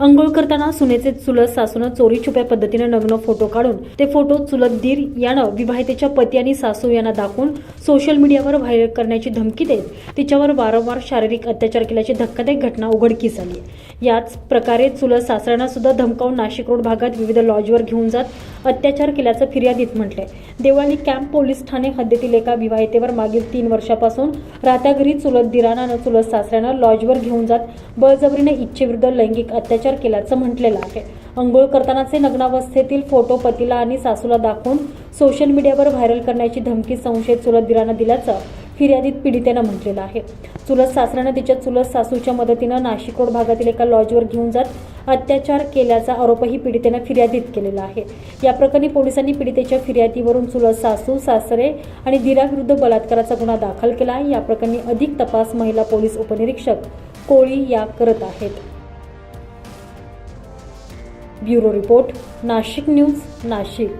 अंघोळ करताना सुनेचे चुलत सासूनं चोरी छुप्या पद्धतीनं नग्न फोटो काढून ते फोटो चुलत दीर यानं विवाहितेच्या पती आणि सासू यांना दाखवून सोशल मीडियावर व्हायरल करण्याची धमकी देत तिच्यावर वारंवार शारीरिक अत्याचार केल्याची धक्कादायक घटना उघडकीस आली याच प्रकारे चुलत सासऱ्यांना सुद्धा धमकावून नाशिक रोड भागात विविध लॉजवर घेऊन जात अत्याचार केल्याचं फिर्यादीत म्हटलंय. देवळाली कॅम्प पोलीस ठाणे हद्दीतील एका विवाहितेवर मागील तीन वर्षापासून राहत्या घरी चुलत दिराणानं चुलत सासऱ्यानं लॉजवर घेऊन जात बळजबरीने इच्छेविरुद्ध लैंगिक अत्याचार केल्याचं म्हटलेलं आहे. अंघोळ करतानाचे नग्नावस्थेतील फोटो पतीला आणि सासूला दाखवून सोशल मीडियावर व्हायरल करण्याची धमकी संशयित चुलत दिरानं दिल्याचं फिर्यादीत पीडितेनं म्हटलेलं आहे. चुलत सासऱ्यानं तिच्या चुलत सासूच्या मदतीनं नाशिक रोड भागातील एका लॉजवर घेऊन जात अत्याचार केल्याचा आरोपही पीडितेनं फिर्यादीत केलेला आहे. या प्रकरणी पोलिसांनी पीडितेच्या फिर्यादीवरून चुलत सासू सासरे आणि दिराविरुद्ध बलात्काराचा गुन्हा दाखल केला आहे. या प्रकरणी अधिक तपास महिला पोलीस उपनिरीक्षक कोळी या करत आहेत. Bureau report Nashik news Nashik.